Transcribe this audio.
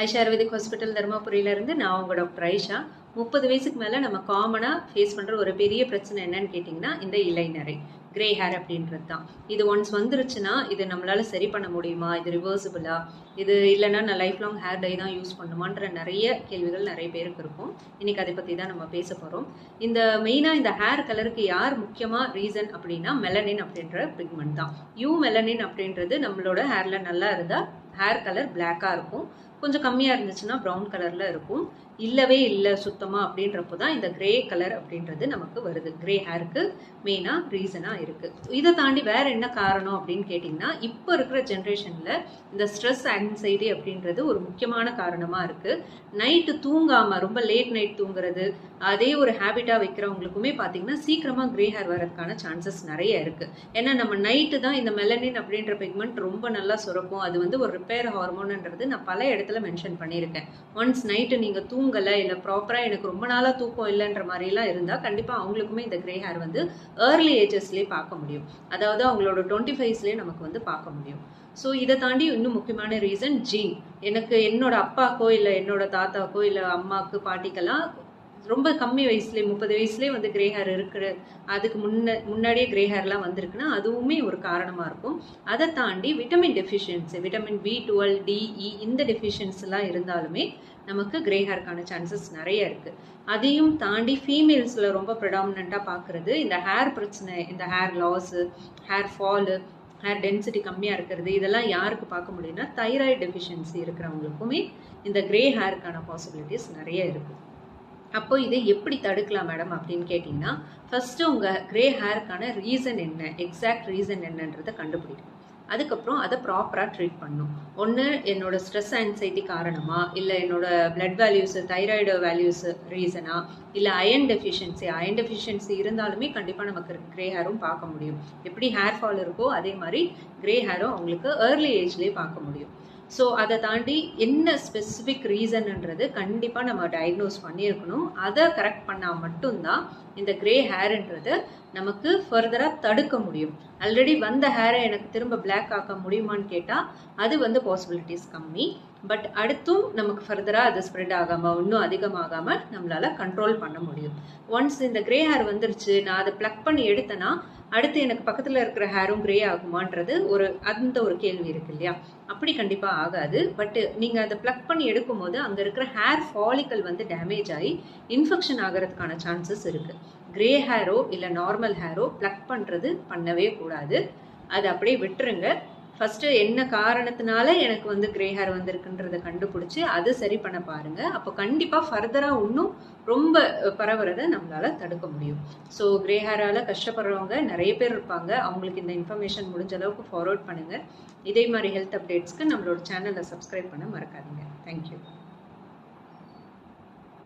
Aisha ayurvedic hospital தருமபுரியிலேருந்து நான் உங்கள் doctor Aisha. முப்பது வயசுக்கு மேலே நம்ம காமனாக ஃபேஸ் பண்ணுற ஒரு பெரிய பிரச்சனை என்னன்னு கேட்டிங்கன்னா இந்த இலைநரை கிரே ஹேர் அப்படின்றது தான். இது ஒன்ஸ் வந்துருச்சுன்னா இது நம்மளால் சரி பண்ண முடியுமா? இது ரிவர்சிபிளா இது இல்லைன்னா நான் லைஃப் லாங் ஹேர் டை தான் யூஸ் பண்ணுமான்ற நிறைய கேள்விகள் நிறைய பேருக்கு இருக்கும். இன்னைக்கு அதை பற்றி தான் நம்ம பேச போகிறோம் இந்த மெயினாக இந்த ஹேர் கலருக்கு யார் முக்கியமாக ரீசன் அப்படின்னா மெலனின் அப்படின்ற பிக்மெண்ட் தான். யூ மெலனின் அப்படின்றது நம்மளோட ஹேரில் நல்லா இருந்தால் ஹேர் கலர் பிளாக்காக இருக்கும். கொஞ்சம் கம்மியாக இருந்துச்சுன்னா ப்ரௌன் கலரில் இருக்கும். இல்லவே இல்லை சுத்தமாக அப்படின்றப்போ தான் இந்த கிரே கலர் அப்படின்றது நமக்கு வருது. கிரே ஹேருக்கு மெயினாக ரீசனாக இருக்குது இதை தாண்டி வேற என்ன காரணம் அப்படின்னு கேட்டிங்கன்னா இப்போ இருக்கிற ஜென்ரேஷனில் இந்த ஸ்ட்ரெஸ் ஆன்சைட்டி அப்படின்றது ஒரு முக்கியமான காரணமாக இருக்குது நைட்டு தூங்காமல் ரொம்ப லேட் நைட் தூங்குறது அதே ஒரு ஹேபிட்டாக வைக்கிறவங்களுக்குமே பார்த்தீங்கன்னா சீக்கிரமாக கிரே ஹேர் வரதுக்கான சான்சஸ் நிறைய இருக்குது ஏன்னா நம்ம நைட்டு தான் இந்த மெலனின் அப்படின்ற பிக்மெண்ட் ரொம்ப நல்லா சுரக்கும். அது வந்து ஒரு ரிப்பேர் ஹார்மோன்ன்றது நான் பல இடத்துல மென்ஷன் பண்ணியிருக்கேன். ஒன்ஸ் நைட்டு நீங்கள் தூங்கலை இல்லை ப்ராப்பராக எனக்கு ரொம்ப நாளாக தூக்கம் இல்லைன்ற மாதிரிலாம் இருந்தால் கண்டிப்பாக அவங்களுக்குமே இந்த கிரே ஹேர் வந்து ஏர்லி ஏஜஸ்லேயே பார்க்க முடியும். அதாவது அவங்களோட டுவெண்ட்டி ஃபைவ்ஸ்லேயே நமக்கு வந்து பார்க்க முடியும். ஸோ இதை தாண்டி இன்னும் முக்கியமான ரீசன் ஜீன் எனக்கு என்னோட அப்பாக்கோ இல்லை என்னோட தாத்தாக்கோ இல்லை அம்மாவுக்கு பாட்டிக்கெல்லாம் ரொம்ப கம்மி வயசுலேயே முப்பது வயசுலேயே வந்து கிரே ஹேர் இருக்கிற அதுக்கு முன்ன முன்னாடியே கிரே ஹேர்லாம் வந்திருக்குன்னா அதுவுமே ஒரு காரணமாக இருக்கும். அதை தாண்டி vitamin deficiency vitamin B twelve D E இந்த டெஃபிஷியன்சிலாம் இருந்தாலுமே நமக்கு கிரே ஹேர்க்கான சான்சஸ் நிறைய இருக்குது அதையும் தாண்டி ஃபீமேல்ஸில் ரொம்ப ப்ரிடாமினண்ட்டாக பார்க்குறது இந்த ஹேர் பிரச்சனை இந்த hair loss hair fall hair density கம்மியாக இருக்கிறது இதெல்லாம் யாருக்கு பார்க்க முடியும்னா தைராய்டு டெஃபிஷியன்சி இருக்கிறவங்களுக்குமே இந்த கிரே ஹேருக்கான பாசிபிலிட்டிஸ் நிறைய இருக்குது அப்போ இதை எப்படி தடுக்கலாம் மேடம் அப்படின்னு கேட்டிங்கன்னா ஃபஸ்ட்டு உங்கள் க்ரே ஹேருக்கான ரீசன் என்ன எக்ஸாக்ட் ரீசன் என்னன்றதை கண்டுபிடிக்கணும். அதுக்கப்புறம் அதை ப்ராப்பராக ட்ரீட் பண்ணும். ஒன்று என்னோட ஸ்ட்ரெஸ் ஆன்சைட்டி காரணமா இல்லை என்னோட பிளட் வேல்யூஸு தைராய்டு வேல்யூஸு ரீசனா இல்லை அயன் டெஃபிஷியன்சி அயன் டெஃபிஷியன்சி இருந்தாலுமே கண்டிப்பாக நமக்கு க்ரே ஹேரும் பார்க்க முடியும். எப்படி ஹேர் ஃபால் இருக்கோ அதே மாதிரி க்ரே ஹேரும் அவங்களுக்கு ஏர்லி ஏஜ்லேயே பார்க்க முடியும். ஸோ அதை தாண்டி என்ன ஸ்பெசிஃபிக் ரீசன்ன்றது கண்டிப்பாக நம்ம டயக்னோஸ் பண்ணியிருக்கணும். அதை கரெக்ட் பண்ணால் மட்டும்தான் இந்த கிரே ஹேருன்றது நமக்கு ஃபர்தராக தடுக்க முடியும். ஆல்ரெடி வந்த ஹேரை எனக்கு திரும்ப பிளாக் ஆக்க முடியுமான்னு கேட்டால் அது வந்து பாசிபிலிட்டிஸ் கம்மி. பட் அடுத்தும் நமக்கு ஃபர்தராக அது ஸ்ப்ரெட் ஆகாமல் இன்னும் அதிகமாகாமல் நம்மளால் கண்ட்ரோல் பண்ண முடியும். ஒன்ஸ் இந்த கிரே ஹேர் வந்துருச்சு நான் அதை ப்ளக் பண்ணி எடுத்தேன்னா அடுத்து எனக்கு பக்கத்தில் இருக்கிற ஹேரும் கிரே ஆகுமான்றது ஒரு அந்த ஒரு கேள்வி இருக்கு இல்லையா? அப்படி கண்டிப்பாக ஆகாது. பட் நீங்கள் அதை ப்ளக் பண்ணி எடுக்கும்போது அங்கே இருக்கிற ஹேர் ஃபாலிக்கல் வந்து டேமேஜ் ஆகி இன்ஃபெக்ஷன் ஆகிறதுக்கான சான்சஸ் இருக்குது கிரே ஹேரோ இல்லை நார்மல் ஹேரோ ப்ளக் பண்ணுறது பண்ணவே கூடாது. அதை அப்படியே விட்டுருங்க. ஃபஸ்ட்டு என்ன காரணத்தினால எனக்கு வந்து கிரே ஹேர் வந்திருக்குன்றத கண்டுபிடிச்சி அதை சரி பண்ண பாருங்க. அப்போ கண்டிப்பாக ஃபர்தராக இன்னும் ரொம்ப பரவுறதை நம்மளால் தடுக்க முடியும். ஸோ கிரே ஹேரால் கஷ்டப்படுறவங்க நிறைய பேர் இருப்பாங்க. அவங்களுக்கு இந்த இன்ஃபர்மேஷன் முடிஞ்ச அளவுக்கு ஃபார்வர்ட் பண்ணுங்கள் இதே மாதிரி ஹெல்த் அப்டேட்ஸ்க்கு நம்மளோட சேனலை சப்ஸ்கிரைப் பண்ண மறக்காதீங்க. தேங்க்யூ